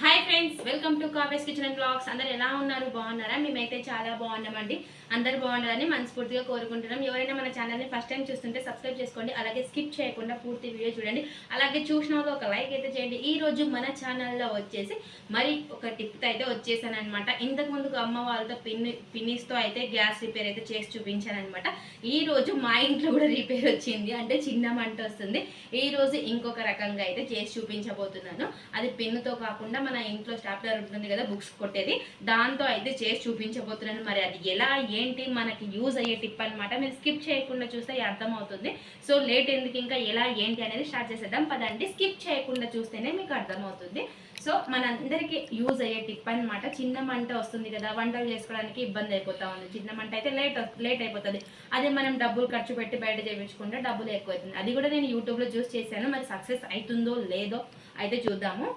Hi friends welcome to కావేస్ kitchen and blogs అందరు ఎలా ఉన్నారు? బాగున్నారా? మేమైతే చాలా బాగున్నామండి. అందరు బాగుండాలని మనస్ఫూర్తిగా కోరుకుంటున్నాం. ఎవరైనా మన ఛానల్ని ఫస్ట్ టైం చూస్తుంటే సబ్స్క్రైబ్ చేసుకోండి. అలాగే స్కిప్ చేయకుండా పూర్తి వీడియో చూడండి. అలాగే చూసిన ఒక లైక్ అయితే చేయండి. ఈ రోజు మన ఛానల్లో వచ్చేసి మరి ఒక టిప్ అయితే వచ్చేసానమాట ఇంతకుముందు ఇంతకు ముందుకు అమ్మ వాళ్ళతో పిన్ని పిన్నిస్తో అయితే గ్యాస్ రిపేర్ అయితే చేసి చూపించానమాట ఈ రోజు మా ఇంట్లో కూడా రిపేర్ వచ్చింది. అంటే చిన్న మంట వస్తుంది. ఈ రోజు ఇంకొక రకంగా అయితే చేసి చూపించబోతున్నాను. అది పిన్నుతో కాకుండా మన ఇంట్లో స్టాప్లర్ ఉంటుంది కదా బుక్స్ కొట్టేది. దాంతో అయితే చేసి చూపించబోతున్నాను. మరి అది ఎలా ఏంటి మనకి యూజ్ అయ్యే టిప్ అనమాట మీరు స్కిప్ చేయకుండా చూస్తే అర్థమవుతుంది. సో లేట్ ఎందుకు ఇంకా ఎలా ఏంటి అనేది స్టార్ట్ చేసేద్దాం. పదండి. స్కిప్ చేయకుండా చూస్తేనే మీకు అర్థమవుతుంది. సో మనందరికీ యూజ్ అయ్యే టిప్ అనమాట చిన్న మంట వస్తుంది కదా వంటలు చేసుకోవడానికి ఇబ్బంది అయిపోతా ఉంది. చిన్న మంట అయితే లేట్ లేట్ అయిపోతుంది. అదే మనం డబ్బులు ఖర్చు పెట్టి బయట చేయించుకుంటే డబ్బులు ఎక్కువ అవుతుంది అది కూడా నేను యూట్యూబ్లో చూస్ చేశాను. మరి సక్సెస్ అవుతుందో లేదో అయితే చూద్దాము.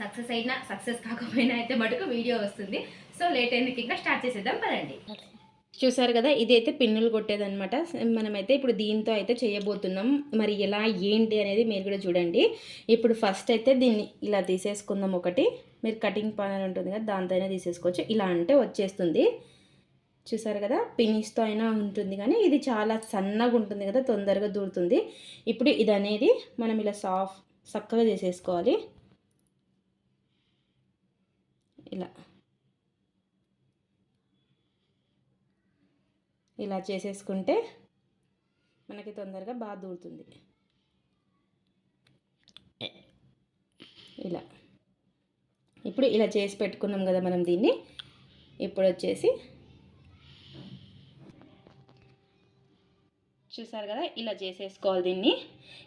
సక్సెస్ అయినా సక్సెస్ కాకపోయినా అయితే మటుకు వీడియో వస్తుంది. సో లేట్ ఎందుకు ఇంకా స్టార్ట్ చేసేద్దాం పదండి. చూసారు కదా ఇదైతే పిన్నులు కొట్టేదనమాట మనమైతే ఇప్పుడు దీంతో అయితే చేయబోతున్నాం. మరి ఎలా ఏంటి అనేది మీరు కూడా చూడండి. ఇప్పుడు ఫస్ట్ అయితే దీన్ని ఇలా తీసేసుకుందాం ఒకటి. మీరు కటింగ్ పాన్ ఉంటుంది కదా దాంతో అయినా తీసేసుకోవచ్చు. ఇలా అంటే వచ్చేస్తుంది. చూసారు కదా పిన్నిస్తో అయినా ఉంటుంది కానీ ఇది చాలా సన్నగా ఉంటుంది కదా తొందరగా దూరుతుంది. ఇప్పుడు ఇది అనేది మనం ఇలా సాఫ్ట్ చక్కగా చేసేసుకోవాలి. ఇలా. ఇలా చేసేసుకుంటే మనకి తొందరగా బాగా దూరుతుంది. ఇలా. ఇప్పుడు ఇలా చేసి పెట్టుకున్నాం కదా మనం దీన్ని. ఇప్పుడు వచ్చేసి చూసారు కదా ఇలా చేసేసుకోవాలి దీన్ని.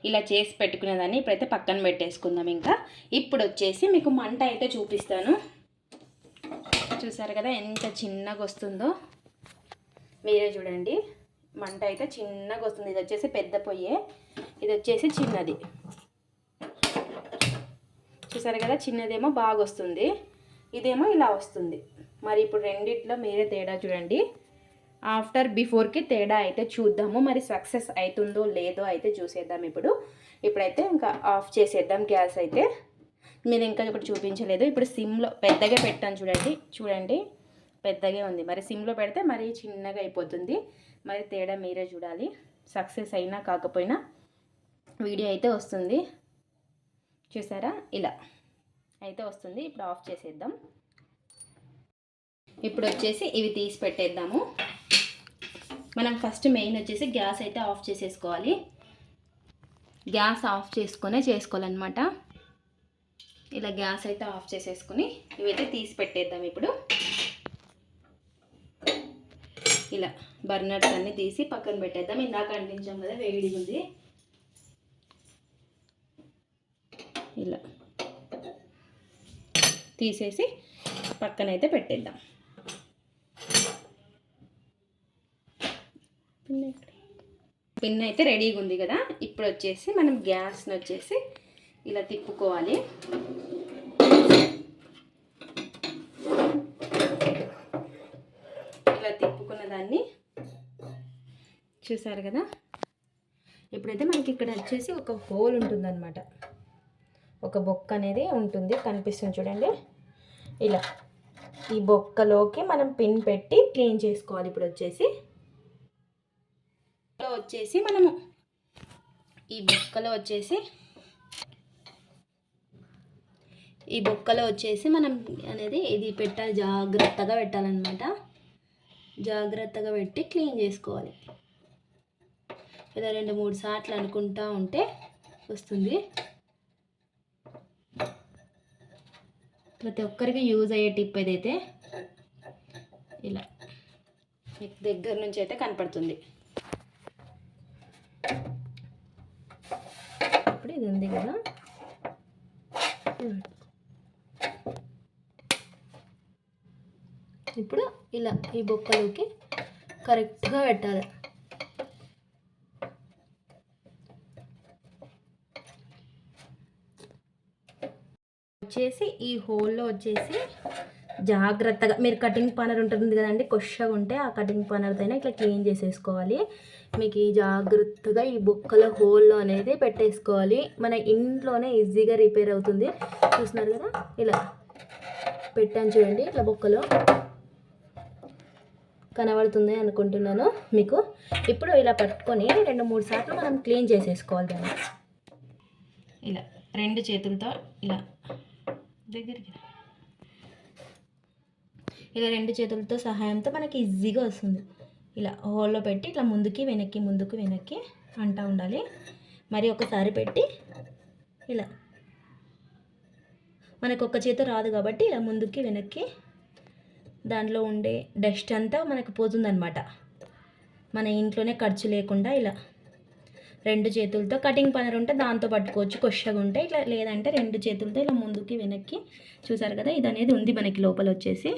ఇలా చేసి పెట్టుకునేదాన్ని ఇప్పుడైతే పక్కన పెట్టేసుకుందాం ఇంకా. ఇప్పుడు వచ్చేసి మీకు మంట అయితే చూపిస్తాను. చూసారు కదా ఎంత చిన్నగా వస్తుందో. మీరే చూడండి. మంట అయితే చిన్నగా వస్తుంది. ఇది వచ్చేసి పెద్ద పొయ్యే. ఇది వచ్చేసి చిన్నది. చూసారు కదా చిన్నదేమో బాగా వస్తుంది. ఇదేమో ఇలా వస్తుంది. మరి ఇప్పుడు రెండిట్లో మీరే తేడా చూడండి. ఆఫ్టర్ బిఫోర్కి తేడా అయితే చూద్దాము. మరి సక్సెస్ అవుతుందో లేదో అయితే చూసేద్దాం ఇప్పుడు. ఇప్పుడైతే ఇంకా ఆఫ్ చేసేద్దాం గ్యాస్ అయితే. మీరు ఇంకా ఇప్పుడు చూపించలేదు. ఇప్పుడు సిమ్లో పెద్దగా పెట్టాను చూడండి. చూడండి. పెద్దగా ఉంది. మరి సిమ్లో పెడితే మరీ చిన్నగా అయిపోతుంది. మరి తేడా మీరే చూడాలి. సక్సెస్ అయినా కాకపోయినా వీడియో అయితే వస్తుంది. చూసారా? ఇలా అయితే వస్తుంది. ఇప్పుడు ఆఫ్ చేసేద్దాం. ఇప్పుడు వచ్చేసి ఇవి తీసి పెట్టేద్దాము. మనం ఫస్ట్ మెయిన్ వచ్చేసి గ్యాస్ అయితే ఆఫ్ చేసేసుకోవాలి. గ్యాస్ ఆఫ్ చేసుకునే చేసుకోవాలన్నమాట. ఇలా గ్యాస్ అయితే ఆఫ్ చేసేసుకుని ఇవైతే తీసి పెట్టేద్దాం ఇప్పుడు. ఇలా బర్నర్స్ అన్ని తీసి పక్కన పెట్టేద్దాం. ఇందాక అంటించాం కదా వేడిగా ఉంది. ఇలా తీసేసి పక్కనైతే పెట్టేద్దాం. పిన్ అయితే రెడీగా ఉంది కదా. ఇప్పుడు వచ్చేసి మనం గ్యాస్ని వచ్చేసి ఇలా తిప్పుకోవాలి. ఇలా తిప్పుకున్న దాన్ని చూసారు కదా? ఇప్పుడైతే మనకి ఇక్కడ వచ్చేసి ఒక హోల్ ఉంటుందన్నమాట. ఒక బొక్క అనేది ఉంటుంది కనిపిస్తుంది చూడండి. ఇలా ఈ బొక్కలోకి మనం పిన్ పెట్టి క్లీన్ చేసుకోవాలి ఇప్పుడు వచ్చేసి. వచ్చేసి మనము ఈ బొక్కలో వచ్చేసి ఈ బొక్కలో వచ్చేసి మనం అనేది ఇది పెట్టాలి జాగ్రత్తగా పెట్టాలన్నమాట. జాగ్రత్తగా పెట్టి క్లీన్ చేసుకోవాలి. ఇలా రెండు మూడు సార్లు అనుకుంటా ఉంటే వస్తుంది. ప్రతి ఒక్కరికి యూజ్ అయ్యే టిప్ ఏదైతే ఇలా మీకు దగ్గర నుంచి అయితే కనపడుతుంది ఇప్పుడు ఇది ఉంది కదా ఇప్పుడు ఇలా ఈ బొక్కలోకి కరెక్ట్గా పెట్టాలి. వచ్చేసి ఈ హోల్లో వచ్చేసి జాగ్రత్తగా మీరు కటింగ్ పనర్ ఉంటుంది కదండి కొషగా ఉంటే ఆ కటింగ్ పనర్తోనే ఇట్లా క్లీన్ చేసేసుకోవాలి. మీకు ఈ జాగ్రత్తగా ఈ బొక్కల హోల్లో అనేది పెట్టేసుకోవాలి. మన ఇంట్లోనే ఈజీగా రిపేర్ అవుతుంది. చూస్తున్నారు కదా? ఇలా పెట్టాను చూడండి ఇట్లా బొక్కలో. కనబడుతుంది అనుకుంటున్నాను మీకు. ఇప్పుడు ఇలా పట్టుకొని రెండు మూడు సార్లు మనం క్లీన్ చేసేసుకోవాలి దాన్ని. ఇలా రెండు చేతులతో ఇలా దగ్గరికి ఇలా రెండు చేతులతో సహాయంతో మనకి ఈజీగా వస్తుంది. ఇలా హోల్లో పెట్టి ఇట్లా ముందుకి వెనక్కి ముందుకు వెనక్కి అంటూ ఉండాలి. మరి ఒకసారి పెట్టి ఇలా మనకు ఒక్క చేత రాదు కాబట్టి ఇలా ముందుకి వెనక్కి దాంట్లో ఉండే డస్ట్ అంతా మనకు పోతుందన్నమాట. మన ఇంట్లోనే ఖర్చు లేకుండా ఇలా రెండు చేతులతో కటింగ్ పనర్ ఉంటే దాంతో పట్టుకోవచ్చు కొషగా ఉంటే ఇట్లా లేదంటే రెండు చేతులతో ఇలా ముందుకి వెనక్కి. చూసారు కదా ఇది అనేది ఉంది మనకి లోపల వచ్చేసి.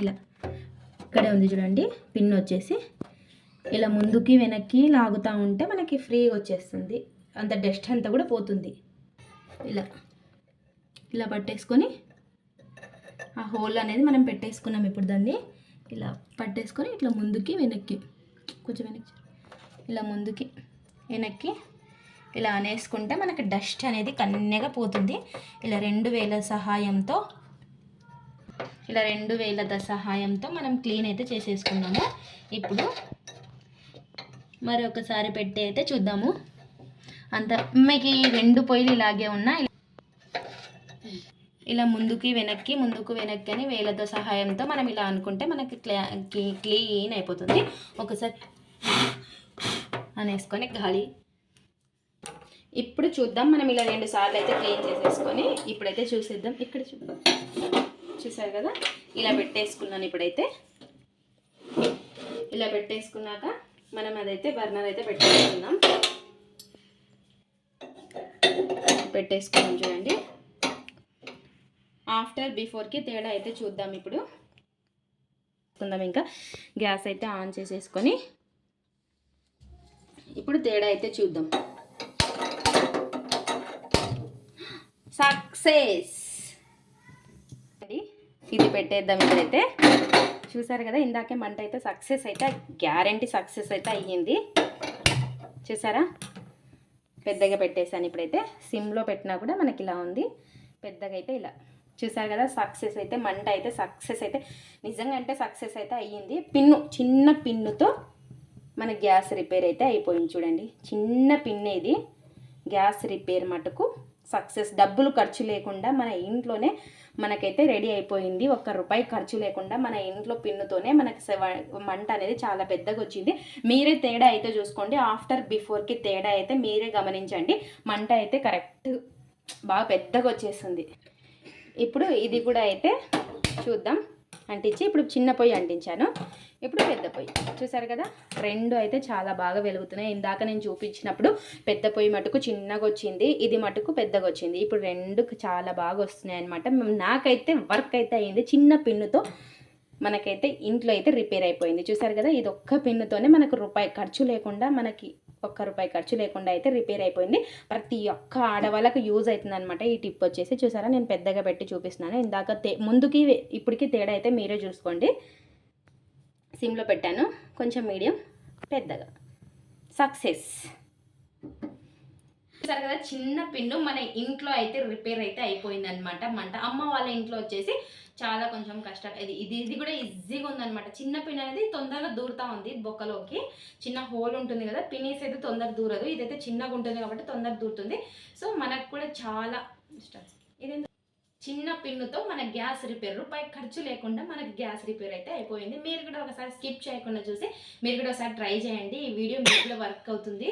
ఇలా ఇక్కడే ఉంది చూడండి పిన్ వచ్చేసి. ఇలా ముందుకి వెనక్కి లాగుతూ ఉంటే మనకి ఫ్రీగా వచ్చేస్తుంది. అంత డస్ట్ అంతా కూడా పోతుంది. ఇలా ఇలా పట్టేసుకొని ఆ హోల్ అనేది మనం పెట్టేసుకున్నాం ఇప్పుడు దాన్ని. ఇలా పట్టేసుకొని ఇట్లా ముందుకి వెనక్కి కొంచెం వెనక్కి. ఇలా ముందుకి వెనక్కి ఇలా అనేసుకుంటే మనకి డస్ట్ అనేది కన్నెగా పోతుంది. ఇలా రెండు వేల సహాయంతో ఇలా రెండు వేల సహాయంతో మనం క్లీన్ అయితే చేసేసుకున్నాము. ఇప్పుడు మరొకసారి పెట్టి అయితే చూద్దాము. అంత మీకు ఈ రెండు పొయ్యిలు ఇలాగే ఉన్నా ఇలా ముందుకి వెనక్కి ముందుకు వెనక్కి అని వేలతో సహాయంతో మనం ఇలా అనుకుంటే మనకి క్లా క్లీన్ అయిపోతుంది. ఒకసారి అనేసుకొని గాలి. ఇప్పుడు చూద్దాం మనం ఇలా రెండు సార్లు అయితే క్లీన్ చేసేసుకొని ఇప్పుడైతే చూసేద్దాం. ఇక్కడ చూద్దాం చూసారు కదా? ఇలా పెట్టేసుకున్నాను ఇప్పుడైతే. ఇలా పెట్టేసుకున్నాక మనం అదైతే బర్నర్ అయితే పెట్టేసుకుందాం. పెట్టేసుకున్నాం చూడండి. ఆఫ్టర్ బిఫోర్కి తేడా అయితే చూద్దాం ఇప్పుడు. చూద్దాం ఇంకా. గ్యాస్ అయితే ఆన్ చేసేసుకొని ఇప్పుడు తేడా అయితే చూద్దాం. సక్సెస్! ఇది పెట్టేద్దాం ఇప్పుడైతే. చూసారు కదా ఇందాకే మంట అయితే సక్సెస్ అయితే గ్యారంటీ సక్సెస్ అయితే అయ్యింది. చూసారా? పెద్దగా పెట్టేశాను ఇప్పుడైతే. సిమ్లో పెట్టినా కూడా మనకి ఇలా ఉంది. పెద్దగా అయితే ఇలా. చూసారు కదా సక్సెస్ అయితే మంట అయితే సక్సెస్ అయితే నిజంగా అంటే సక్సెస్ అయితే అయ్యింది. పిన్ను చిన్న పిన్నుతో మన గ్యాస్ రిపేర్ అయితే అయిపోయింది చూడండి. చిన్న పిన్ ఇది. గ్యాస్ రిపేర్ మటుకు సక్సెస్ డబ్బులు ఖర్చు లేకుండా మన ఇంట్లోనే మనకైతే రెడీ అయిపోయింది. ఒక్క రూపాయి ఖర్చు లేకుండా మన ఇంట్లో పిన్నుతోనే మనకి మంట అనేది చాలా పెద్దగా వచ్చింది. మీరే తేడా అయితే చూసుకోండి. ఆఫ్టర్ బిఫోర్కి తేడా అయితే మీరే గమనించండి. మంట అయితే కరెక్ట్ బాగా పెద్దగా వచ్చేస్తుంది ఇప్పుడు ఇది కూడా అయితే చూద్దాం. అంటించి ఇప్పుడు చిన్న పొయ్యి అంటించాను. ఇప్పుడు పెద్ద పొయ్యి. చూసారు కదా? రెండు అయితే చాలా బాగా వెలుగుతున్నాయి. ఇందాక నేను చూపించినప్పుడు పెద్ద పొయ్యి మటుకు చిన్నగా వచ్చింది ఇది మటుకు పెద్దగా వచ్చింది. ఇప్పుడు రెండు చాలా బాగా వస్తున్నాయి అనమాట నాకైతే వర్క్ అయితే అయింది. చిన్న పిన్నుతో మనకైతే ఇంట్లో అయితే రిపేర్ అయిపోయింది. చూసారు కదా? ఇది ఒక్క పిన్నుతోనే మనకు రూపాయి ఖర్చు లేకుండా మనకి ఒక్క రూపాయి ఖర్చు లేకుండా అయితే రిపేర్ అయిపోయింది. ప్రతి ఒక్క ఆడవాళ్ళకి యూజ్ అవుతుంది అనమాట ఈ టిప్ వచ్చేసి. చూసారా? నేను పెద్దగా పెట్టి చూపిస్తున్నాను. ఇందాక తే ముందుకి ఇప్పటికి తేడా అయితే మీరే చూసుకోండి. సిమ్లో పెట్టాను. కొంచెం మీడియం పెద్దగా. సక్సెస్. చూసారు కదా చిన్న పిన్ను మన ఇంట్లో అయితే రిపేర్ అయితే అయిపోయింది అనమాట మంట అమ్మ వాళ్ళ ఇంట్లో వచ్చేసి చాలా కొంచెం కష్టం. ఇది ఇది ఇది కూడా ఈజీగా ఉందన్నమాట. చిన్న పిన్ అనేది తొందరగా దూరుతా ఉంది బొక్కలోకి. చిన్న హోల్ ఉంటుంది కదా పినీస్ అయితే తొందరగా దూరదు. ఇదైతే చిన్నగా ఉంటుంది కాబట్టి తొందరగా దూరుతుంది. సో మనకు కూడా చాలా ఇది చిన్న పిన్నుతో మన గ్యాస్ రిపేర్ రూపాయి ఖర్చు లేకుండా మనకి గ్యాస్ రిపేర్ అయితే అయిపోయింది. మీరు కూడా ఒకసారి స్కిప్ చేయకుండా చూసి మీరు కూడా ఒకసారి ట్రై చేయండి. ఈ వీడియో మీకు వర్క్ అవుతుంది.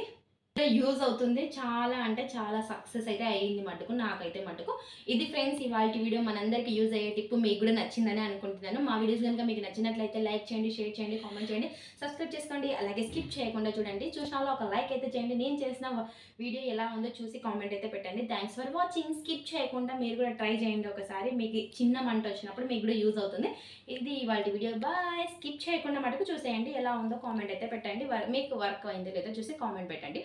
యూజ్ అవుతుంది. చాలా అంటే చాలా సక్సెస్ అయితే అయ్యింది మటుకు నాకైతే మటుకు. ఇది ఫ్రెండ్స్ ఇవాళ వీడియో మనందరికీ యూజ్ అయ్యే టిప్ మీకు కూడా నచ్చిందని అనుకుంటున్నాను. మా వీడియోస్ కనుక మీకు నచ్చినట్లయితే లైక్ చేయండి షేర్ చేయండి కామెంట్ చేయండి సబ్స్క్రైబ్ చేసుకోండి. అలాగే స్కిప్ చేయకుండా చూడండి. చూసిన వాళ్ళు ఒక లైక్ అయితే చేయండి. నేను చేసిన వీడియో ఎలా ఉందో చూసి కామెంట్ అయితే పెట్టండి. Thanks for watching. స్కిప్ చేయకుండా మీరు కూడా ట్రై చేయండి ఒకసారి. మీకు చిన్న మంట వచ్చినప్పుడు మీకు కూడా యూజ్ అవుతుంది. ఇది ఇవాళ వీడియో. బాయ్. స్కిప్ చేయకుండా మటుకు చూసేయండి. ఎలా ఉందో కామెంట్ అయితే పెట్టండి. వర్- మీకు వర్క్ అయిందో లేదో చూసి కామెంట్ పెట్టండి.